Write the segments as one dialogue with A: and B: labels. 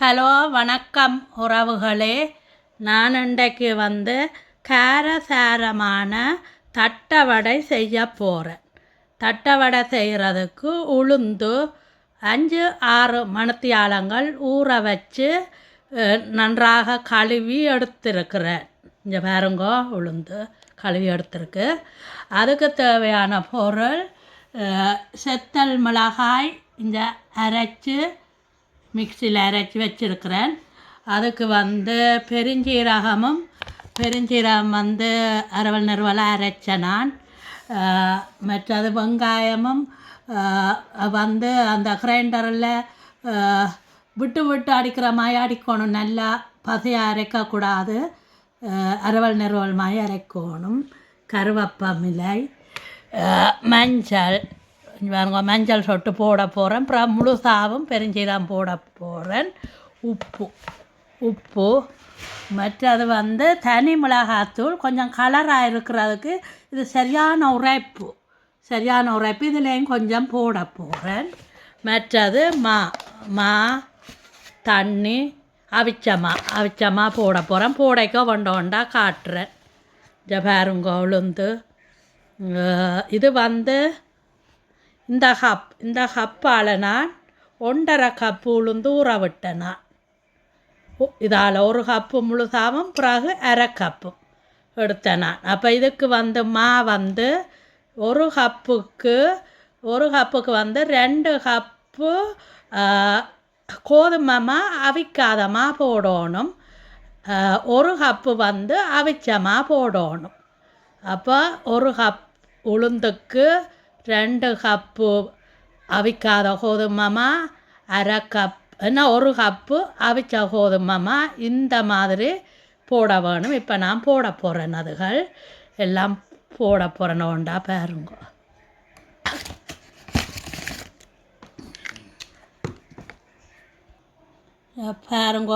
A: Hello வணக்கம் உறவுகளே. நான் இன்றைக்கு வந்து காரசாரமான தட்டவடை செய்ய போகிறேன் தட்டவடை செய்கிறதுக்கு உளுந்து அஞ்சு ஆறு மணத்தியாலங்கள் ஊற வச்சு நன்றாக கழுவி எடுத்திருக்கிறேன். இங்கே பாருங்கோ உளுந்து கழுவி எடுத்திருக்கு. அதுக்கு தேவையான பொருள் செத்தல் மிளகாய் இந்த அரைச்சி மிக்சியில் அரைச்சி வச்சுருக்கிறேன். அதுக்கு வந்து பெருஞ்சீரகமும் பெருஞ்சீரகம் வந்து அரவல் நிறுவலாக அரைச்ச நான். மற்றது வெங்காயமும் வந்து அந்த கிரைண்டரில் விட்டு விட்டு அடிக்கிற மாதிரி அடிக்கணும். நல்லா பசையாக அரைக்கக்கூடாது. அரவல் நிறுவல் மாதிரி அரைக்கணும். கருவேப்பமிலை மஞ்சள் பாருங்க மஞ்சள் சொட்டு போட போகிறேன் அப்புறம் முழுசாவும் பெருஞ்சீரகம் போட போகிறேன் உப்பு உப்பு மற்றது வந்து தனி மிளகாத்தூள் கொஞ்சம் கலராக இருக்கிறதுக்கு இது சரியான உரைப்பு சரியான உரைப்பு இதுலேயும் கொஞ்சம் போட போகிறேன் மற்றது மா மா தண்ணி அவிச்சமா அவிச்சமா போட போகிறேன் போடைக்க கொண்ட கொண்டா காட்டுறேன் ஜபாருங்க உளுந்து இது வந்து இந்த ஹப் இந்த கப்பால் நான் ஒன்றரை கப்பு உளுந்து ஊற விட்டேன் இதால் ஒரு கப்பு முழுசாவும் பிறகு அரை கப்பும் எடுத்தேன் நான் அப்போ இதுக்கு வந்து மா வந்து ஒரு கப்புக்கு ஒரு கப்புக்கு வந்து ரெண்டு கப்பு கோதுமை மா போடணும். ஒரு கப்பு வந்து அவிச்சமாக போடணும். அப்போ ஒரு கப் உளுந்துக்கு ரெண்டு கப்பு அவிக்காத கோதுமைமா அரை கப் என்ன ஒரு கப்பு அவிச்ச கோதுமைமா இந்த மாதிரி போட வேணும் இப்போ நான் போட போகிறேன் அதுகள் எல்லாம் போட போகிறேன்டா பாருங்க பாருங்க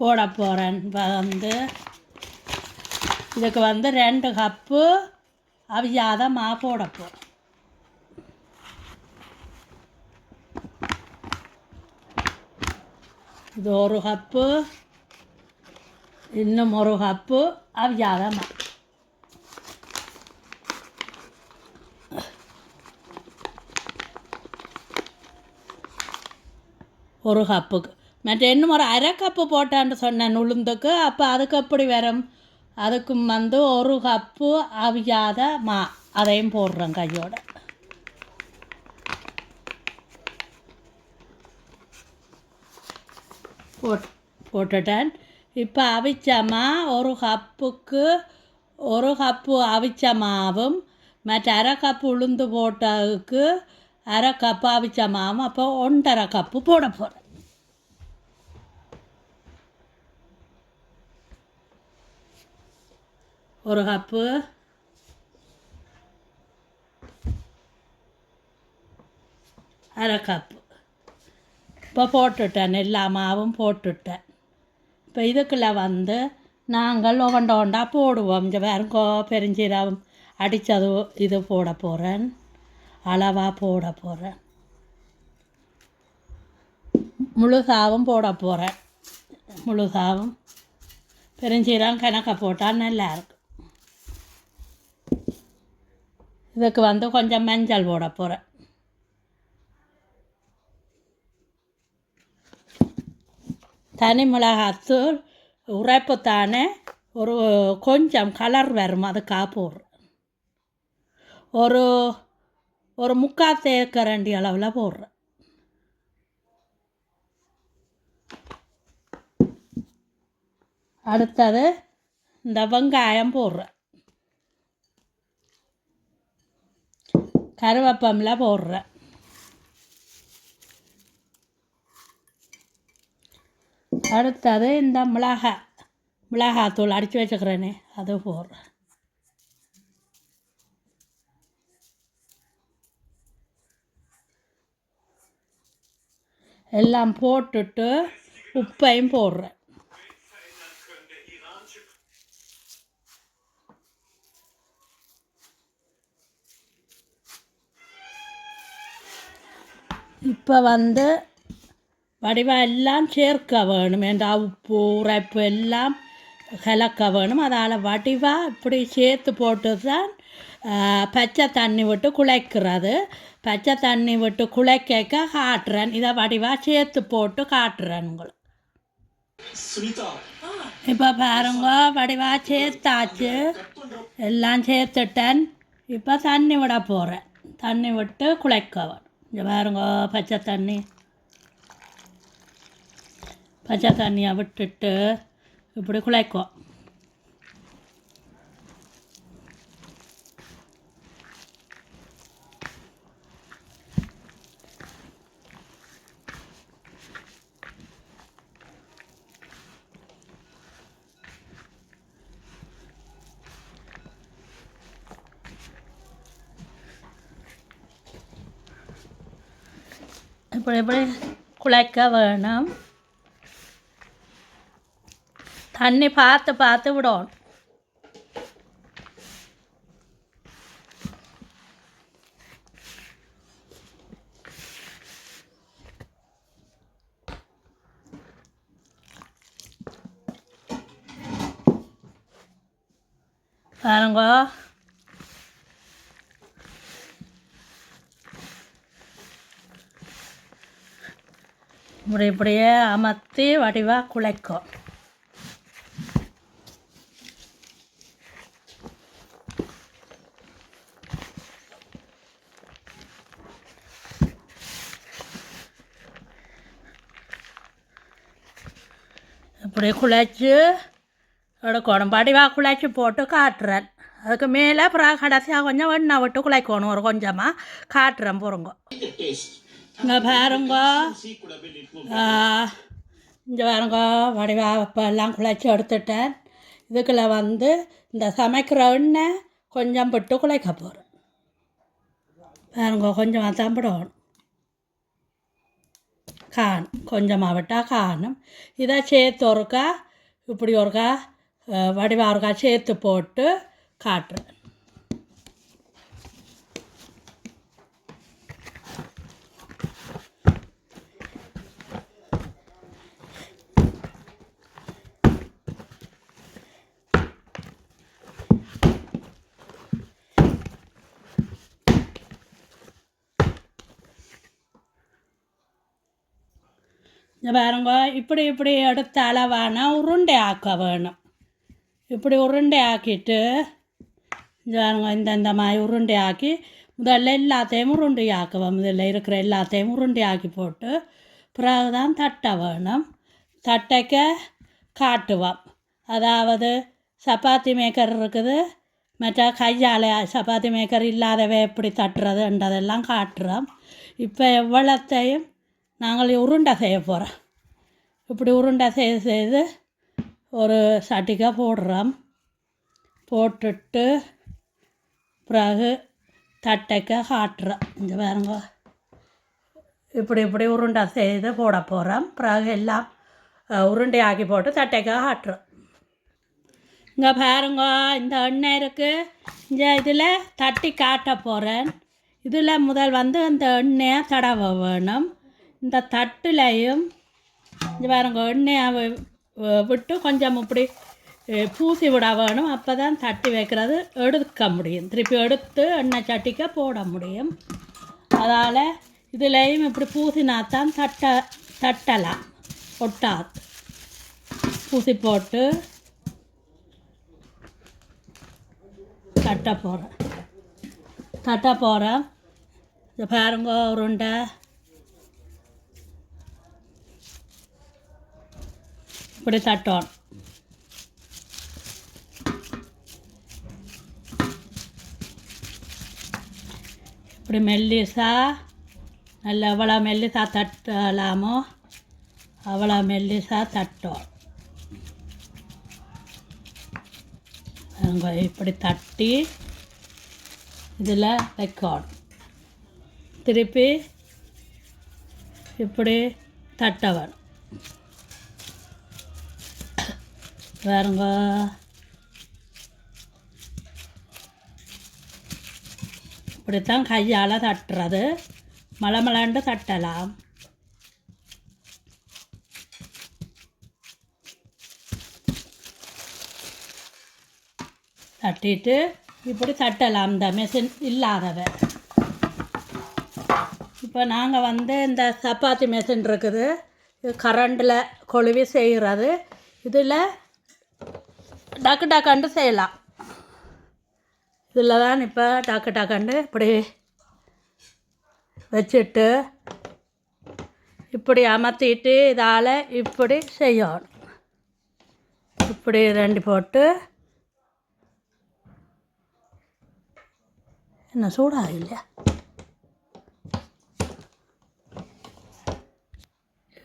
A: போட போகிறேன் வந்து இதுக்கு வந்து ரெண்டு கப்பு அவியாத மா போட இது ஒரு கப்பு இன்னும் ஒரு கப்பு அவியாத ஒரு கப்புக்கு மற்ற இன்னும் ஒரு அரை கப்பு போட்டான்னு சொன்னேன் உளுந்துக்கு அப்போ அதுக்கு எப்படி வரும் அதுக்கும் வந்து ஒரு கப்பு அவியாத மா. அதையும் போடுறேன் கையோட. போட் போட்டுட்டேன். இப்போ அவிச்சமா ஒரு கப்புக்கு ஒரு கப்பு அவிச்ச மாவும் மற்ற அரை கப்பு உளுந்து போட்டதுக்கு அரை கப்பு அவிச்ச மாவும் அப்போ ஒன்றரை கப்பு போட போகிறேன் ஒரு கப்பு அரை கப்பு இப்போ போட்டுட்டேன் எல்லா மாவும் போட்டுட்டேன். இப்போ இதுக்குள்ள வந்து நாங்கள் ஒவ்வொண்ட ஒண்டா போடுவோம். இங்கே வேறுங்கோ பெருஞ்சீரம் அடித்தது இது போட போகிறேன் அளவாக போட போகிறேன் முழுசாவும் போட போகிறேன் முழுசாவும் பெருஞ்சீரம் கணக்க போட்டால் நல்லாயிருக்கும் இதுக்கு வந்து கொஞ்சம் மஞ்சள் போட போகிறேன் தனி மிளகாத்தூள் உரைப்பு தானே ஒரு கொஞ்சம் கலர் வரும் அதுக்காக போடுறேன். ஒரு ஒரு முக்கால் தேக்கரண்டி அளவில் போடுறேன். அடுத்தது இந்த வெங்காயம் போடுறேன். கருவேப்பம்லாம் போடுறேன். அடுத்தது இந்த மிளகாய் மிளகாத்தூள் அடித்து வச்சுக்கிறேனே அது போடுறேன். எல்லாம் போட்டுட்டு உப்பையும் போடுறேன். இப்போ வந்து வடிவாக எல்லாம் சேர்க்க வேணும் என்ற உப்பு உரைப்பு எல்லாம் கலக்க வேணும் அதால் வடிவாக இப்படி சேர்த்து போட்டு தான் பச்சை தண்ணி விட்டு குழைக்கிறது பச்சை தண்ணி விட்டு குழைக்க காட்டுறேன் இதை வடிவாக சேர்த்து போட்டு காட்டுறேன் உங்களுக்கு இப்போ பாருங்க வடிவாக சேர்த்தாச்சு எல்லாம் சேர்த்துட்டேன் இப்போ தண்ணி விட போகிறேன் தண்ணி விட்டு குழைக்க வேணும் இங்கே பாருங்க பச்சை தண்ணி. பச்சை தண்ணியை விட்டுட்டு இப்படி குழைக்கும். இப்படி எப்படி குழைக்க வேணும் தண்ணி பார்த்து பார்த்து விடணும் பாருங்க இப்படி இப்படியே அமர்த்தி வடிவாக குழைக்கும் இப்படி குழைச்சி எடுக்கணும் வடிவாக குழைச்சி போட்டு காட்டுறேன். அதுக்கு மேலே அப்புறம் கடைசியாக கொஞ்சம் எண்ணெய் விட்டு குழைக்கணும் ஒரு கொஞ்சமாக காட்டுறேன் பொறுங்க. இங்கே பாருங்கோ. இங்கே பாருங்க. வடிவா எல்லாம் குழைச்சி எடுத்துட்டேன். இதுக்குள்ள வந்து இந்த சமைக்கிற எண்ணெய் கொஞ்சம் விட்டு குழைக்க போகிறேன் பாருங்க கொஞ்சமாக தான் காணும் கொஞ்சமாக விட்டால் காணும். இதை சேர்த்து ஒருக்கா இப்படி ஒருக்கா வடிவா ஒருக்கா சேர்த்து போட்டு காட்டுறேன். இந்த பாருங்க இப்படி இப்படி எடுத்த அளவான உருண்டை ஆக்க வேணும் இப்படி உருண்டை ஆக்கிட்டு இந்த பாருங்க இந்தந்த மாதிரி உருண்டை ஆக்கி முதல்ல எல்லாத்தையும் உருண்டை ஆக்குவோம் முதல்ல இருக்கிற எல்லாத்தையும் உருண்டை ஆக்கி போட்டு பிறகு தான் தட்டை வேணும் தட்டைக்க காட்டுவோம் அதாவது சப்பாத்தி மேக்கர் இருக்குது மற்ற கையால் சப்பாத்தி மேக்கர் இல்லாதவே எப்படி தட்டுறதுன்றதெல்லாம் காட்டுறோம் இப்போ எவ்வளோத்தையும் நாங்கள் உருண்டை செய்ய போகிறோம் இப்படி உருண்டை செய்ய செய்து ஒரு சட்டிக்காக போடுறோம். போட்டுட்டு பிறகு தட்டைக்காக காட்டுறோம். இந்த பாருங்க. இப்படி இப்படி உருண்டை செய்து போட போகிறோம் பிறகு எல்லாம் உருண்டை ஆக்கி போட்டு தட்டைக்காக காட்டுறோம். இங்கே பாருங்க இந்த எண்ணெய் இருக்குது இந்த இதில் தட்டி காட்ட போகிறேன் இதில் முதல் வந்து அந்த எண்ணெயை தடவ வேணும். இந்த தட்டுலையும் இந்த பாருங்க எண்ணெயை விட்டு கொஞ்சம் இப்படி பூசி விட வேணும். அப்போ தான் தட்டி வைக்கிறது எடுக்க முடியும். திருப்பி எடுத்து எண்ணெய் சட்டிக்க போட முடியும். அதால் இதுலேயும் இப்படி பூசினா தான் தட்ட தட்டலாம். ஒட்டாது. பூசி போட்டு தட்ட போகிறேன் தட்ட போகிறேன் இந்த பாருங்க உருண்டை. இப்படி தட்டோம். இப்படி மெல்லிசா நல்லா எவ்வளோ மெல்லிசா தட்டலாமோ அவ்வளோ மெல்லிசா தட்டும். பாருங்க, இப்படி தட்டி இதில் வைக்கணும். திருப்பி இப்படி தட்ட வேணும். பாருங்க. இப்படித்தான் கையால் தட்டுறது. மலமலாண்டு தட்டலாம். தட்டிட்டு இப்படி தட்டலாம். இந்த மிஷின் இல்லாதவ. இப்போ நாங்கள் வந்து இந்த சப்பாத்தி மிஷின் இருக்குது. கரண்டில் கொழுவி செய்கிறது இதில் டக்கு டக்குண்டு செய்யலாம். இதில் தான் இப்போ டக்கு டக்குண்டு இப்படி வச்சுட்டு இப்படி அமர்த்திட்டு இதால் இப்படி செய்யணும். இப்படி ரெண்டு போட்டு என்ன சூடாக இல்லையா?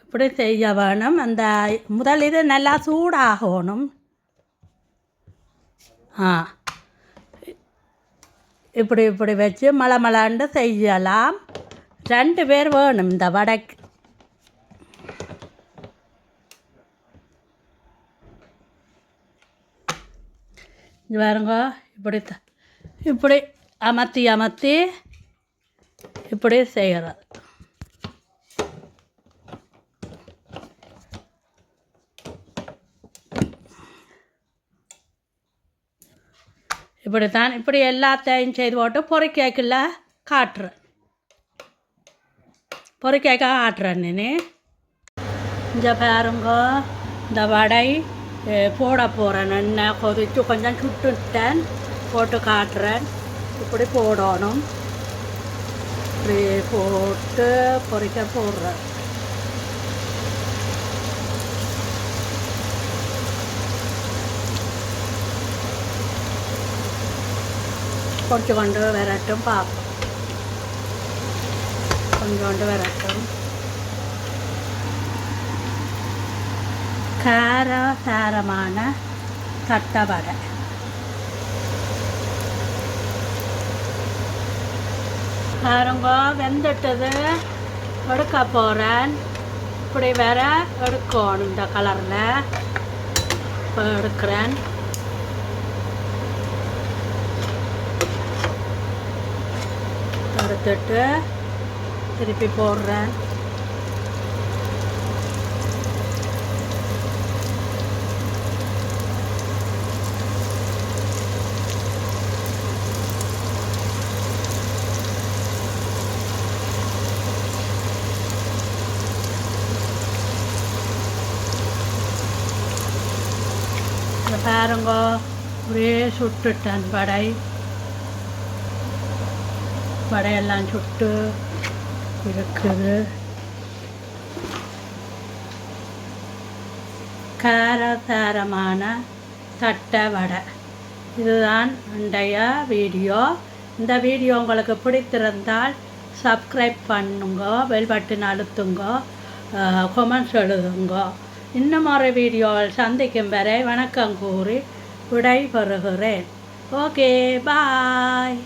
A: இப்படி செய்ய வேணும். அந்த முதல் இது நல்லா சூடாகணும். இப்படி இப்படி வச்சு மலை செய்யலாம். ரெண்டு பேர் வேணும் இந்த வடைக்கு. பாருங்க இப்படி த- இப்படி அமர்த்தி அமர்த்தி இப்படி செய்கிறது இப்படித்தான் இப்படி எல்லாத்தையும் செய்து போட்டு பொறிக்கைக்குள்ள காட்டுறேன் பொறிக்கைக்க ஆட்டுறேன் நீ இங்கே பாருங்க இந்த வடை போட போகிறேன் எண்ணெய் கொதிச்சு கொஞ்சம் சுட்டுட்டேன் போட்டு காட்டுறேன். இப்படி போடணும். இப்படி போட்டு பொறிக்க போடுறேன். കുറച്ച് കൊണ്ട് വരട്ടും പാപ്പം കൊണ്ടുകൊണ്ട് വരട്ടും காரசாரமான தட்டவடை பாருங்க வெந்துட்டது எடுக்க போகிறேன் இப்படி வேற எடுக்கணும் இந்த கலரில் இப்போ எடுக்கிறேன் எடுத்துட்டு திருப்பி போடுறேன். பாருங்க ஒரே சுட்டுட்டேன் படை. வடையெல்லாம் சுட்டு இருக்குது. காரசாரமான தட்டை வடை. இதுதான் இன்றைய வீடியோ. இந்த வீடியோ உங்களுக்கு பிடித்திருந்தால் சப்ஸ்கிரைப் பண்ணுங்க பெல் பட்டன் அழுத்துங்க கொமெண்ட்ஸ் எழுதுங்க. இன்னும் ஒரு வீடியோவில் சந்திக்கும் வரை வணக்கம் கூறி விடை பெறுகிறேன் ஓகே பாய்